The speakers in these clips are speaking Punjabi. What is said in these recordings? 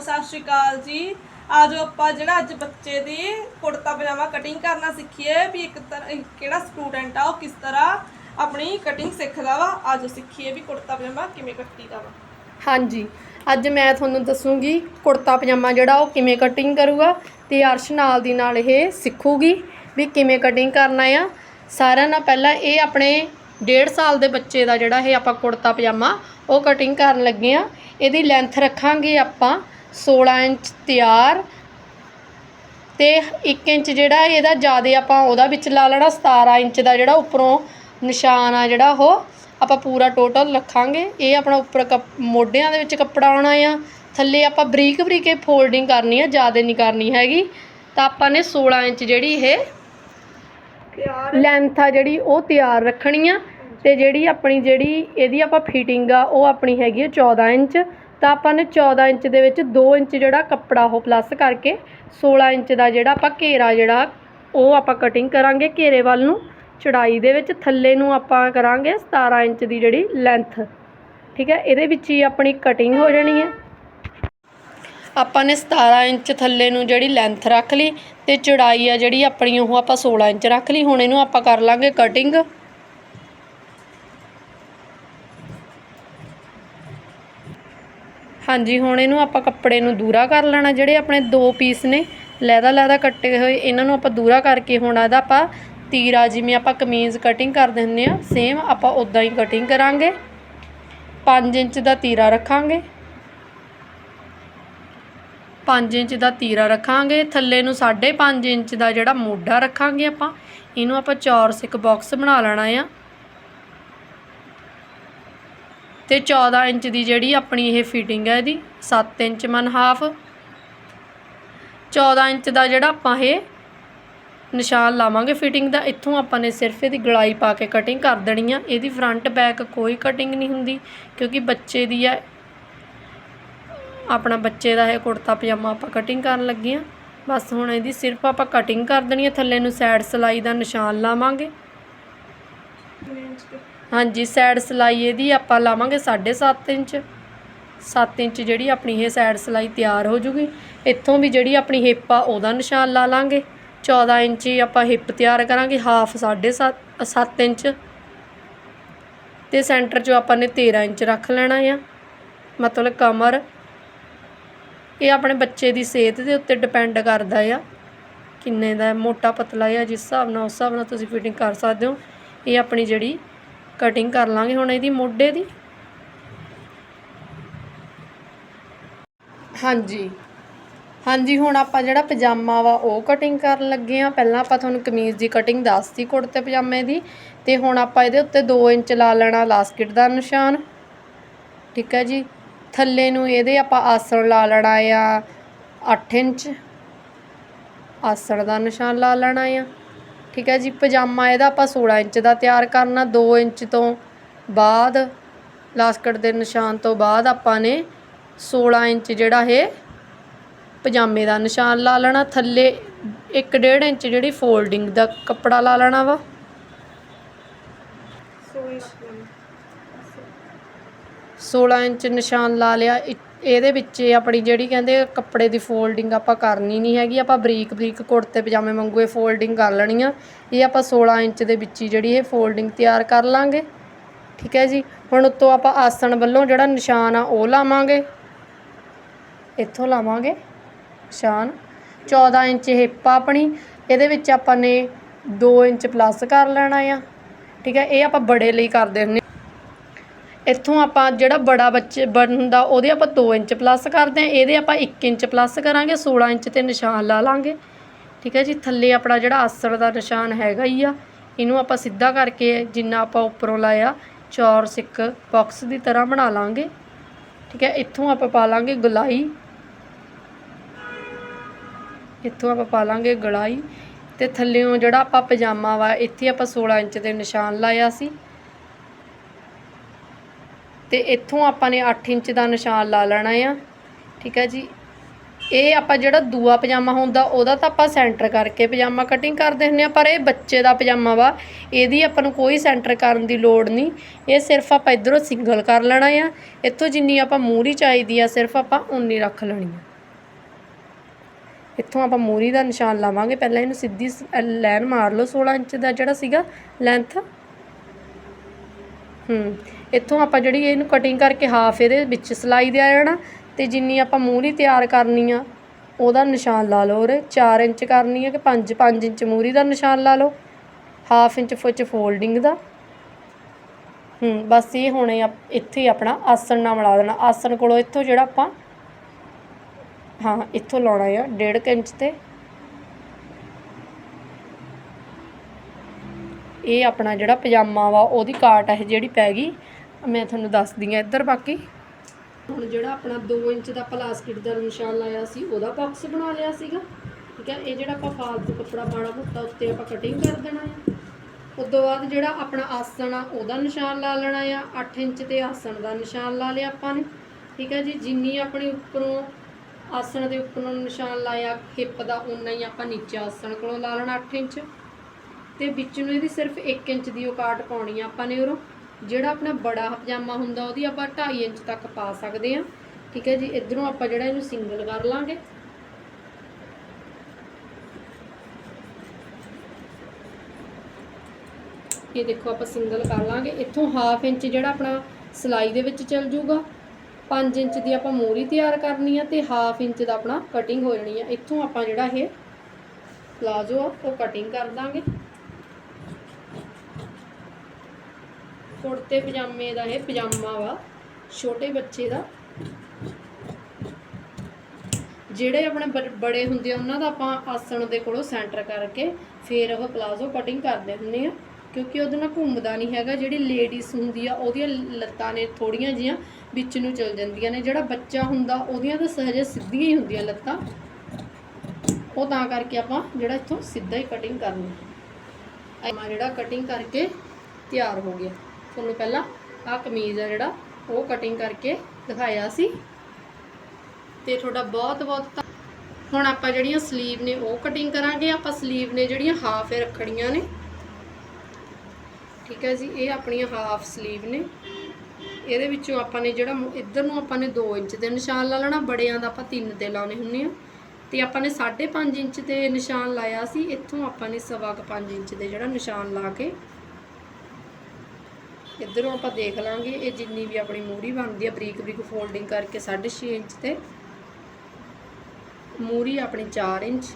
ਸਤਿ ਸ਼੍ਰੀ ਅਕਾਲ ਜੀ। ਆਜੋ ਆਪਾਂ ਜਿਹੜਾ ਅੱਜ ਬੱਚੇ ਦੀ ਕੁੜਤਾ ਪਜਾਮਾ ਕਟਿੰਗ ਕਰਨਾ ਸਿੱਖੀਏ ਵੀ ਇੱਕ ਤਰ੍ਹਾਂ ਕਿਹੜਾ ਸਟੂਡੈਂਟ ਆ, ਉਹ ਕਿਸ ਤਰ੍ਹਾਂ ਆਪਣੀ ਕਟਿੰਗ ਸਿੱਖਦਾ ਵਾ। ਆਜੋ ਸਿੱਖੀਏ ਵੀ ਕੁੜਤਾ ਪਜਾਮਾ ਕਿਵੇਂ ਕੱਟੀਦਾ ਵਾ। ਹਾਂਜੀ, ਅੱਜ ਮੈਂ ਤੁਹਾਨੂੰ ਦੱਸੂਗੀ ਕੁੜਤਾ ਪਜਾਮਾ ਜਿਹੜਾ ਉਹ ਕਿਵੇਂ ਕਟਿੰਗ ਕਰੂਗਾ ਤੇ ਅਰਸ਼ ਨਾਲ ਦੀ ਨਾਲ ਇਹ ਸਿੱਖੂਗੀ ਵੀ ਕਿਵੇਂ ਕਟਿੰਗ ਕਰਨਾ ਆ। ਸਾਰਿਆਂ ਨਾਲ ਪਹਿਲਾਂ ਇਹ ਆਪਣੇ 1.5 ਸਾਲ ਦੇ ਬੱਚੇ ਦਾ ਜਿਹੜਾ ਇਹ ਆਪਾਂ ਕੁੜਤਾ ਪਜਾਮਾ ਉਹ ਕਟਿੰਗ ਕਰਨ ਲੱਗੇ ਆ। ਇਹਦੀ ਲੈਂਥ ਰੱਖਾਂਗੇ ਆਪਾਂ 16 ਇੰਚ ਤਿਆਰ ਤੇ 1 ਇੰਚ ਜਿਹੜਾ ਇਹਦਾ ਜ਼ਿਆਦਾ ਆਪਾਂ ਉਹਦਾ ਵਿੱਚ ਲਾ ਲੈਣਾ 17 ਇੰਚ ਦਾ ਜਿਹੜਾ ਉੱਪਰੋਂ ਨਿਸ਼ਾਨ ਆ ਜਿਹੜਾ ਉਹ ਆਪਾਂ ਪੂਰਾ ਟੋਟਲ ਰੱਖਾਂਗੇ। ਇਹ ਆਪਣਾ ਉੱਪਰ ਮੋਢਿਆਂ ਦੇ ਵਿੱਚ ਕੱਪੜਾ ਆਉਣਾ ਆ। ਥੱਲੇ ਆਪਾਂ ਬਰੀਕ ਬਰੀਕ ਫੋਲਡਿੰਗ ਕਰਨੀ ਆ ਜ਼ਿਆਦਾ ਨਹੀਂ ਕਰਨੀ ਹੈਗੀ। ਤਾਂ ਆਪਾਂ ਨੇ 16 ਇੰਚ ਜਿਹੜੀ ਇਹ ਲੈਂਥ ਆ ਜਿਹੜੀ ਉਹ ਤਿਆਰ ਰੱਖਣੀ ਆ। ਤੇ ਜਿਹੜੀ ਆਪਣੀ ਜਿਹੜੀ ਇਹਦੀ ਆਪਾਂ ਫਿਟਿੰਗ ਆ ਉਹ ਆਪਣੀ ਹੈਗੀ ਆ 14 ਇੰਚ। ਤਾਂ ਆਪਾਂ ਨੇ 14 ਇੰਚ ਦੇ ਵਿੱਚ 2 ਇੰਚ ਜਿਹੜਾ ਕੱਪੜਾ ਉਹ ਪਲੱਸ ਕਰਕੇ 16 ਇੰਚ ਦਾ ਜਿਹੜਾ ਆਪਾਂ ਘੇਰਾ ਜਿਹੜਾ, ਉਹ ਆਪਾਂ ਕਟਿੰਗ ਕਰਾਂਗੇ ਘੇਰੇ ਵੱਲ ਨੂੰ। ਚੜਾਈ ਦੇ ਵਿੱਚ ਥੱਲੇ ਨੂੰ ਆਪਾਂ ਕਰਾਂਗੇ 17 ਇੰਚ ਦੀ ਜਿਹੜੀ ਲੈਂਥ ਠੀਕ ਹੈ, ਇਹਦੇ ਵਿੱਚ ਹੀ ਆਪਣੀ ਕਟਿੰਗ ਹੋ ਜਾਣੀ ਹੈ। ਆਪਾਂ ਨੇ 17 ਇੰਚ ਥੱਲੇ ਨੂੰ ਜਿਹੜੀ ਲੈਂਥ ਰੱਖ ਲਈ ਤੇ ਚੜਾਈ ਆ ਜਿਹੜੀ ਆਪਣੀ ਉਹ ਆਪਾਂ 16 ਇੰਚ ਰੱਖ ਲਈ। ਹੁਣ ਇਹਨੂੰ ਆਪਾਂ ਕਰ ਲਾਂਗੇ ਕਟਿੰਗ ਹਾਂਜੀ, ਹੁਣ ਇਹਨੂੰ ਆਪਾਂ ਕੱਪੜੇ ਨੂੰ ਦੂਰਾ ਕਰ ਲੈਣਾ, ਜਿਹੜੇ ਆਪਣੇ ਦੋ ਪੀਸ ਨੇ, ਲੈਦਾ ਲੈਦਾ ਕੱਟੇ ਹੋਏ, ਇਹਨਾਂ ਨੂੰ ਆਪਾਂ ਦੂਰਾ ਕਰਕੇ ਹੁਣ ਇਹਦਾ ਆਪਾਂ ਤੀਰਾ, ਜਿਵੇਂ ਆਪਾਂ ਕਮੀਜ਼ ਕਟਿੰਗ ਕਰ ਦਿੰਦੇ ਆ ਸੇਮ ਆਪਾਂ ਉਦਾਂ ਹੀ ਕਟਿੰਗ ਕਰਾਂਗੇ। 5 ਇੰਚ ਦਾ ਤੀਰਾ ਰੱਖਾਂਗੇ। 5 ਇੰਚ ਦਾ ਤੀਰਾ ਰੱਖਾਂਗੇ, ਥੱਲੇ ਨੂੰ 5.5 ਇੰਚ ਦਾ ਜਿਹੜਾ ਮੋਢਾ ਰੱਖਾਂਗੇ ਆਪਾਂ, ਇਹਨੂੰ ਆਪਾਂ ਚੌਰਸ ਇੱਕ ਬਾਕਸ ਬਣਾ ਲੈਣਾ ਆ। ਤੇ 14 ਇੰਚ ਦੀ ਜਿਹੜੀ ਆਪਣੀ ਇਹ ਫਿਟਿੰਗ ਹੈ ਇਹਦੀ 7 ਇੰਚ ਮਨ ਹਾਫ 14 ਇੰਚ ਦਾ ਜਿਹੜਾ ਆਪਾਂ ਇਹ ਨਿਸ਼ਾਨ ਲਾਵਾਂਗੇ ਫਿਟਿੰਗ ਦਾ, ਇੱਥੋਂ ਆਪਾਂ ਨੇ ਸਿਰਫ ਇਹਦੀ ਗਲਾਈ ਪਾ ਕੇ ਕਟਿੰਗ ਕਰ ਦੇਣੀ ਆ। ਇਹਦੀ ਫਰੰਟ ਬੈਕ ਕੋਈ ਕਟਿੰਗ ਨਹੀਂ ਹੁੰਦੀ, ਕਿਉਂਕਿ ਬੱਚੇ ਦੀ ਹੈ ਆਪਣਾ ਬੱਚੇ ਦਾ ਇਹ ਕੁੜਤਾ ਪਜਾਮਾ ਆਪਾਂ ਕਟਿੰਗ ਕਰਨ ਲੱਗੇ ਆ। ਬਸ ਹੁਣ ਇਹਦੀ ਸਿਰਫ ਆਪਾਂ ਕਟਿੰਗ ਕਰ ਦੇਣੀ ਹੈ ਥੱਲੇ ਨੂੰ ਸਾਈਡ ਸਲਾਈ ਦਾ ਨਿਸ਼ਾਨ ਲਾਵਾਂਗੇ। ਹਾਂਜੀ ਸਾਈਡ ਸਲਾਈ ਇਹਦੀ ਆਪਾਂ ਲਾਵਾਂਗੇ 7.5 ਇੰਚ। 7 ਇੰਚ ਜਿਹੜੀ ਆਪਣੀ ਇਹ ਸਾਈਡ ਸਲਾਈ ਤਿਆਰ ਹੋ ਜੂਗੀ। ਇੱਥੋਂ ਵੀ ਜਿਹੜੀ ਆਪਣੀ ਹਿੱਪ ਆ, ਉਹਦਾ ਨਿਸ਼ਾਨ ਲਾ ਲਾਂਗੇ। 14 ਇੰਚ ਆਪਾਂ ਹਿੱਪ ਤਿਆਰ ਕਰਾਂਗੇ ਹਾਫ 7.5 7 ਇੰਚ। ਤੇ ਸੈਂਟਰ 'ਚੋਂ ਆਪਾਂ ਨੇ 13 ਇੰਚ ਰੱਖ ਲੈਣਾ ਆ। ਮਤਲਬ ਕਮਰ। ਇਹ ਆਪਣੇ ਬੱਚੇ ਦੀ ਸਿਹਤ ਦੇ ਉੱਤੇ ਡਿਪੈਂਡ ਕਰਦਾ ਆ। ਕਿੰਨੇ ਦਾ ਮੋਟਾ ਪਤਲਾ ਆ, ਜਿਸ ਹਿਸਾਬ ਨਾਲ, ਉਸ ਹਿਸਾਬ ਨਾਲ ਤੁਸੀਂ ਫਿਟਿੰਗ ਕਰ ਸਕਦੇ ਹੋ। ਇਹ ਆਪਣੀ ਜਿਹੜੀ ਕਟਿੰਗ ਕਰ ਲਾਂਗੇ ਹੁਣ ਇਹਦੀ ਮੋਢੇ ਦੀ। ਹਾਂਜੀ। ਹਾਂਜੀ, ਹੁਣ ਆਪਾਂ ਜਿਹੜਾ ਪਜਾਮਾ ਵਾ ਉਹ ਕਟਿੰਗ ਕਰਨ ਲੱਗੇ ਆ ਪਹਿਲਾਂ ਆਪਾਂ ਤੁਹਾਨੂੰ ਕਮੀਜ਼ ਦੀ ਕਟਿੰਗ ਦੱਸਤੀ, ਕੁੜਤੇ ਪਜਾਮੇ ਦੀ। ਤੇ ਹੁਣ ਆਪਾਂ ਇਹਦੇ ਉੱਤੇ 2 ਇੰਚ ਲਾ ਲੈਣਾ ਲਾਸਕਿਟ ਦਾ ਨਿਸ਼ਾਨ। ਠੀਕ ਹੈ ਜੀ? ਥੱਲੇ ਨੂੰ ਇਹਦੇ ਆਪਾਂ ਆਸਣ ਲਾ ਲੈਣਾ ਆ 8 ਇੰਚ। ਆਸਣ ਦਾ ਨਿਸ਼ਾਨ ਲਾ ਲੈਣਾ ਆ। ਠੀਕ ਹੈ ਜੀ, ਪਜਾਮਾ ਇਹਦਾ ਆਪਾਂ 16 ਇੰਚ ਦਾ ਤਿਆਰ ਕਰਨਾ 2 ਇੰਚ ਤੋਂ ਬਾਅਦ ਲਾਸਕਟ ਦੇ ਨਿਸ਼ਾਨ ਤੋਂ ਬਾਅਦ ਆਪਾਂ ਨੇ 16 ਇੰਚ ਜਿਹੜਾ ਇਹ ਪਜਾਮੇ ਦਾ ਨਿਸ਼ਾਨ ਲਾ ਲੈਣਾ। ਥੱਲੇ 1.5 ਇੰਚ ਜਿਹੜੀ ਫੋਲਡਿੰਗ ਦਾ ਕੱਪੜਾ ਲਾ ਲੈਣਾ ਵਾ। ਸੋਈ 16 ਇੰਚ ਨਿਸ਼ਾਨ ਲਾ ਲਿਆ ਇਹਦੇ ਵਿੱਚ ਆਪਣੀ ਜਿਹੜੀ ਕਹਿੰਦੇ ਕੱਪੜੇ ਦੀ ਫੋਲਡਿੰਗ ਆਪਾਂ ਕਰਨੀ ਨਹੀਂ ਹੈਗੀ, ਆਪਾਂ ਬਰੀਕ ਬਰੀਕ ਕੁੜਤੇ ਪਜਾਮੇ ਵਾਂਗੂ ਇਹ ਫੋਲਡਿੰਗ ਕਰ ਲੈਣੀ ਆ। ਇਹ ਆਪਾਂ 16 ਇੰਚ ਦੇ ਵਿੱਚ ਹੀ ਜਿਹੜੀ ਇਹ ਫੋਲਡਿੰਗ ਤਿਆਰ ਕਰ ਲਾਂਗੇ। ਠੀਕ ਹੈ ਜੀ? ਹੁਣ ਉੱਤੋਂ ਆਪਾਂ ਆਸਣ ਵੱਲੋਂ ਜਿਹੜਾ ਨਿਸ਼ਾਨ ਆ, ਉਹ ਲਾਵਾਂਗੇ। ਇੱਥੋਂ ਲਾਵਾਂਗੇ ਨਿਸ਼ਾਨ। 14 ਇੰਚ ਹਿੱਪ ਆਪਣੀ, ਇਹਦੇ ਵਿੱਚ ਆਪਾਂ ਨੇ 2 ਇੰਚ ਪਲੱਸ ਕਰ ਲੈਣਾ ਆ। ਠੀਕ ਹੈ? ਇਹ ਆਪਾਂ ਬੜੇ ਲਈ ਕਰਦੇ ਹੁੰਦੇ ਇੱਥੋਂ ਆਪਾਂ ਜਿਹੜਾ ਬੜਾ ਬੱਚੇ ਬਣਦਾ ਉਹਦੇ ਆਪਾਂ 2 ਇੰਚ ਪਲੱਸ ਕਰਦੇ ਹਾਂ, ਇਹਦੇ ਆਪਾਂ 1 ਇੰਚ ਪਲੱਸ ਕਰਾਂਗੇ 16 ਇੰਚ ਤੇ ਨਿਸ਼ਾਨ ਲਾ ਲਾਂਗੇ। ਠੀਕ ਹੈ ਜੀ, ਥੱਲੇ ਆਪਣਾ ਜਿਹੜਾ ਆਸਣ ਦਾ ਨਿਸ਼ਾਨ ਹੈਗਾ ਹੀ ਆ, ਇਹਨੂੰ ਆਪਾਂ ਸਿੱਧਾ ਕਰਕੇ ਜਿੰਨਾ ਆਪਾਂ ਉੱਪਰੋਂ ਲਾਇਆ ਚੌਰਸ ਇੱਕ ਬਾਕਸ ਦੀ ਤਰ੍ਹਾਂ ਬਣਾ ਲਾਂਗੇ। ਠੀਕ ਹੈ, ਇੱਥੋਂ ਆਪਾਂ ਪਾ ਲਾਂਗੇ ਗਲਾਈ। ਇੱਥੋਂ ਆਪਾਂ ਪਾ ਲਾਂਗੇ ਗਲਾਈ ਤੇ ਥੱਲੇੋਂ ਜਿਹੜਾ ਆਪਾਂ ਪਜਾਮਾ ਵਾ, ਇੱਥੇ ਆਪਾਂ 16 ਇੰਚ ਦੇ ਨਿਸ਼ਾਨ ਲਾਇਆ ਸੀ। ਤੇ ਇੱਥੋਂ ਆਪਾਂ ਨੇ 8 ਇੰਚ ਦਾ ਨਿਸ਼ਾਨ ਲਾ ਲੈਣਾ ਆ, ਠੀਕ ਹੈ ਜੀ। ਇਹ ਆਪਾਂ ਜਿਹੜਾ ਦੂਆ ਪਜਾਮਾ ਹੁੰਦਾ, ਉਹਦਾ ਤਾਂ ਆਪਾਂ ਸੈਂਟਰ ਕਰਕੇ ਪਜਾਮਾ ਕਟਿੰਗ ਕਰਦੇ ਹੁੰਦੇ ਆ ਪਰ ਇਹ ਬੱਚੇ ਦਾ ਪਜਾਮਾ ਵਾ, ਇਹਦੀ ਆਪਾਂ ਨੂੰ ਕੋਈ ਸੈਂਟਰ ਕਰਨ ਦੀ ਲੋੜ ਨਹੀਂ। ਇਹ ਸਿਰਫ ਆਪਾਂ ਇਧਰੋਂ ਸਿੰਗਲ ਕਰ ਲੈਣਾ ਆ, ਇੱਥੋਂ ਜਿੰਨੀ ਆਪਾਂ ਮੂਰੀ ਚਾਹੀਦੀ ਆ, ਸਿਰਫ ਆਪਾਂ ਉਨੀ ਰੱਖ ਲੈਣੀ ਆ। ਇੱਥੋਂ ਆਪਾਂ ਮੂਰੀ ਦਾ ਨਿਸ਼ਾਨ ਲਾਵਾਂਗੇ, ਪਹਿਲਾਂ ਇਹਨੂੰ ਸਿੱਧੀ ਲਾਈਨ ਮਾਰ ਲਓ 16 ਇੰਚ ਦਾ ਜਿਹੜਾ ਸੀਗਾ ਲੈਂਥ ਹੂੰ ਇੱਥੋਂ ਆਪਾਂ ਜਿਹੜੀ ਇਹਨੂੰ ਕਟਿੰਗ ਕਰਕੇ ਹਾਫ ਇਹਦੇ ਵਿੱਚ ਸਿਲਾਈ ਦੇ ਆ ਜਾਣਾ ਤੇ ਜਿੰਨੀ ਆਪਾਂ ਮੂਹਰੀ ਤਿਆਰ ਕਰਨੀ ਆ, ਉਹਦਾ ਨਿਸ਼ਾਨ ਲਾ ਲਓ ਉਰੇ। 4 ਇੰਚ ਕਰਨੀ ਆ ਕਿ 5 5 ਇੰਚ ਮੂਹਰੀ ਦਾ ਨਿਸ਼ਾਨ ਲਾ ਲਓ। ਹਾਫ ਇੰਚ ਵਿੱਚ ਫੋਲਡਿੰਗ ਦਾ। ਹੂੰ, ਬਸ ਇਹ ਹੁਣੇ ਇੱਥੇ ਹੀ ਆਪਣਾ ਆਸਣ ਨਾਲ ਮਿਲਾ ਦੇਣਾ। ਆਸਣ ਕੋਲੋਂ ਇੱਥੋਂ ਜਿਹੜਾ ਆਪਾਂ ਹਾਂ, ਇੱਥੋਂ ਲਾਉਣਾ ਆ 1.5 ਇੰਚ ਤੇ। ਇਹ ਆਪਣਾ ਜਿਹੜਾ ਪਜਾਮਾ ਵਾ, ਉਹਦੀ ਕਾਟ ਹੈ ਜਿਹੜੀ ਪੈ ਗਈ। ਮੈਂ ਤੁਹਾਨੂੰ ਦੱਸਦੀ ਆ ਇੱਧਰ ਬਾਕੀ। ਹੁਣ ਜਿਹੜਾ ਆਪਣਾ 2 ਇੰਚ ਦਾ ਪਲਾਸਟਿਕ ਦਾ ਨਿਸ਼ਾਨ ਲਾਇਆ ਸੀ, ਉਹਦਾ ਬਾਕਸ ਬਣਾ ਲਿਆ ਸੀਗਾ। ਠੀਕ ਹੈ, ਇਹ ਜਿਹੜਾ ਆਪਾਂ ਫਾਲਤੂ ਕੱਪੜਾ ਮਾੜਾ ਮੋਟਾ ਉੱਤੇ ਆਪਾਂ ਕਟਿੰਗ ਕਰ ਦੇਣਾ ਆ ਉਸ ਤੋਂ ਬਾਅਦ ਜਿਹੜਾ ਆਪਣਾ ਆਸਣ ਆ, ਉਹਦਾ ਨਿਸ਼ਾਨ ਲਾ ਲੈਣਾ ਆ। 8 ਇੰਚ ਤੇ ਆਸਣ ਦਾ ਨਿਸ਼ਾਨ ਲਾ ਲਿਆ ਆਪਾਂ ਨੇ। ਠੀਕ ਹੈ ਜੀ, ਜਿੰਨੀ ਆਪਣੇ ਉੱਪਰੋਂ ਆਸਣ ਦੇ ਉੱਪਰੋਂ ਨਿਸ਼ਾਨ ਲਾਇਆ ਹਿੱਪ ਦਾ ਉਨਾ ਹੀ ਆਪਾਂ ਨੀਚੇ ਆਸਣ ਕੋਲੋਂ ਲਾ ਲੈਣਾ 8 ਇੰਚ। ਤੇ ਵਿੱਚ ਨੂੰ ਇਹਦੀ ਸਿਰਫ 1 ਇੰਚ ਦੀ ਉਹ ਕਾਟ ਪਾਉਣੀ ਆ ਆਪਾਂ ਨੇ ਉਰੋਂ। ਜਿਹੜਾ ਆਪਣਾ ਬੜਾ ਪਜਾਮਾ ਹੁੰਦਾ, ਉਹਦੀ ਆਪਾਂ 2.5 ਇੰਚ ਤੱਕ ਪਾ ਸਕਦੇ ਆ ਠੀਕ ਹੈ ਜੀ, ਇਧਰੋਂ ਆਪਾਂ ਜਿਹੜਾ ਇਹਨੂੰ ਸਿੰਗਲ ਕਰ ਲਾਂਗੇ। ਇਹ ਦੇਖੋ, ਆਪਾਂ ਸਿੰਗਲ ਕਰ ਲਾਂਗੇ। ਇੱਥੋਂ ਹਾਫ ਇੰਚ ਜਿਹੜਾ ਆਪਣਾ ਸਿਲਾਈ ਦੇ ਵਿੱਚ ਚੱਲ ਜਾਊਗਾ। 5 ਇੰਚ ਦੀ ਆਪਾਂ ਮੋਰੀ ਤਿਆਰ ਕਰਨੀ ਆ ਤੇ ਹਾਫ ਇੰਚ ਦਾ ਆਪਣਾ ਕਟਿੰਗ ਹੋ ਜਾਣੀ ਆ। ਇੱਥੋਂ ਆਪਾਂ ਜਿਹੜਾ ਇਹ ਪਲਾਜ਼ੋ ਆ, ਉਹ ਕਟਿੰਗ ਕਰ ਦਾਂਗੇ। ਕੁੜਤੇ ਪਜਾਮੇ ਦਾ ਇਹ ਪਜਾਮਾ ਵਾ, ਛੋਟੇ ਬੱਚੇ ਦਾ। ਜਿਹੜੇ ਆਪਣੇ ਬ- ਬੜੇ ਹੁੰਦੇ ਆ, ਉਹਨਾਂ ਦਾ ਆਪਾਂ ਆਸਣ ਦੇ ਕੋਲੋਂ ਸੈਂਟਰ ਕਰਕੇ ਫੇਰ ਉਹ ਪਲਾਜ਼ੋ ਕਟਿੰਗ ਕਰਦੇ ਹੁੰਦੇ ਆ, ਕਿਉਂਕਿ ਉਹਦੇ ਨਾਲ ਘੁੰਮਦਾ ਨਹੀਂ ਹੈਗਾ। ਜਿਹੜੀ ਲੇਡੀਜ਼ ਹੁੰਦੀ ਆ, ਉਹਦੀਆਂ ਲੱਤਾਂ ਨੇ ਥੋੜੀਆਂ ਜੀਆਂ ਵਿੱਚ ਨੂੰ ਚਲ ਜਾਂਦੀਆਂ ਨੇ। ਜਿਹੜਾ ਬੱਚਾ ਹੁੰਦਾ, ਉਹਦੀਆਂ ਤਾਂ ਸਹਜੇ ਸਿੱਧੀਆਂ ਹੀ ਹੁੰਦੀਆਂ ਲੱਤਾਂ। ਉਹ ਤਾਂ ਕਰਕੇ ਆਪਾਂ ਜਿਹੜਾ ਇੱਥੋਂ ਸਿੱਧਾ ਹੀ ਕਟਿੰਗ ਕਰਨੀ। ਆ ਜਿਹੜਾ ਕਟਿੰਗ ਕਰਕੇ ਤਿਆਰ ਹੋ ਗਿਆ। ਤੁਹਾਨੂੰ ਪਹਿਲਾਂ ਆਹ ਕਮੀਜ਼ ਆ ਜਿਹੜਾ, ਉਹ ਕਟਿੰਗ ਕਰਕੇ ਦਿਖਾਇਆ ਸੀ। ਤੇ ਤੁਹਾਡਾ ਬਹੁਤ ਬਹੁਤ ਧੰਨ- ਹੁਣ ਆਪਾਂ ਜਿਹੜੀਆਂ ਸਲੀਵ ਨੇ, ਉਹ ਕਟਿੰਗ ਕਰਾਂਗੇ। ਆਪਾਂ ਸਲੀਵ ਨੇ ਜਿਹੜੀਆਂ ਹਾਫ ਏ ਰੱਖਣੀਆਂ ਨੇ। ਠੀਕ ਹੈ ਜੀ, ਇਹ ਆਪਣੀਆਂ ਹਾਫ ਸਲੀਵ ਨੇ। ਇਹਦੇ ਵਿੱਚੋਂ ਆਪਾਂ ਨੇ ਜਿਹੜਾ ਇੱਧਰ ਨੂੰ ਆਪਾਂ ਨੇ 2 ਇੰਚ ਦੇ ਨਿਸ਼ਾਨ ਲਾ ਲੈਣਾ। ਬੜਿਆਂ ਦਾ ਆਪਾਂ 3 ਤੇ ਲਾਉਣੇ ਹੁੰਦੇ ਆ। ਤੇ ਆਪਾਂ ਨੇ 5.5 ਇੰਚ ਤੇ ਨਿਸ਼ਾਨ ਲਾਇਆ ਸੀ। ਇੱਥੋਂ ਆਪਾਂ ਨੇ ਸਵਾ ਕੁ 5 ਇੰਚ ਦੇ ਜਿਹੜਾ ਨਿਸ਼ਾਨ ਲਾ ਕੇ ਇੱਧਰੋਂ ਆਪਾਂ ਦੇਖ ਲਾਂਗੇ, ਇਹ ਜਿੰਨੀ ਵੀ ਆਪਣੀ ਮੂਰੀ ਬਣਦੀ ਆ, ਬਰੀਕ ਬਰੀਕ ਫੋਲਡਿੰਗ ਕਰਕੇ 6.5 ਇੰਚ ਤੇ। ਮੂਰੀ ਆਪਣੀ 4 ਇੰਚ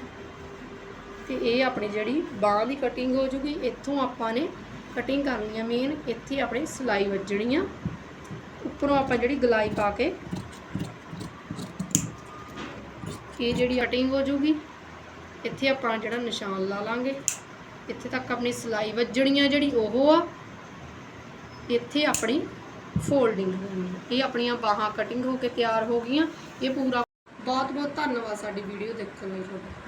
ਤੇ ਇਹ ਆਪਣੀ ਜਿਹੜੀ ਬਾਹ ਦੀ ਕਟਿੰਗ ਹੋ ਜੂਗੀ, ਇੱਥੋਂ ਆਪਾਂ ਨੇ ਕਟਿੰਗ ਕਰਨੀ ਆ ਮੇਨ ਇੱਥੇ ਆਪਣੀ ਸਿਲਾਈ ਵੱਜਣੀ ਆ। ਉੱਪਰੋਂ ਆਪਾਂ ਜਿਹੜੀ ਗਲਾਈ ਪਾ ਕੇ ਇਹ ਜਿਹੜੀ ਕਟਿੰਗ ਹੋ ਜੂਗੀ, ਇੱਥੇ ਆਪਾਂ ਜਿਹੜਾ ਨਿਸ਼ਾਨ ਲਾ ਲਾਂਗੇ। ਇੱਥੇ ਤੱਕ ਆਪਣੀ ਸਿਲਾਈ ਵੱਜਣੀ ਆ ਜਿਹੜੀ, ਉਹ ਆ। ਇੱਥੇ ਆਪਣੀ ਫੋਲਡਿੰਗ ਹੋਣੀ ਆ ਇਹ ਆਪਣੀਆਂ ਬਾਹਾਂ ਕਟਿੰਗ ਹੋ ਕੇ ਤਿਆਰ ਹੋ ਗਈਆਂ। ਇਹ ਪੂਰਾ ਬਹੁਤ ਬਹੁਤ ਧੰਨਵਾਦ ਸਾਡੀ ਵੀਡੀਓ ਦੇਖਣ ਲਈ ਤੁਹਾਡਾ।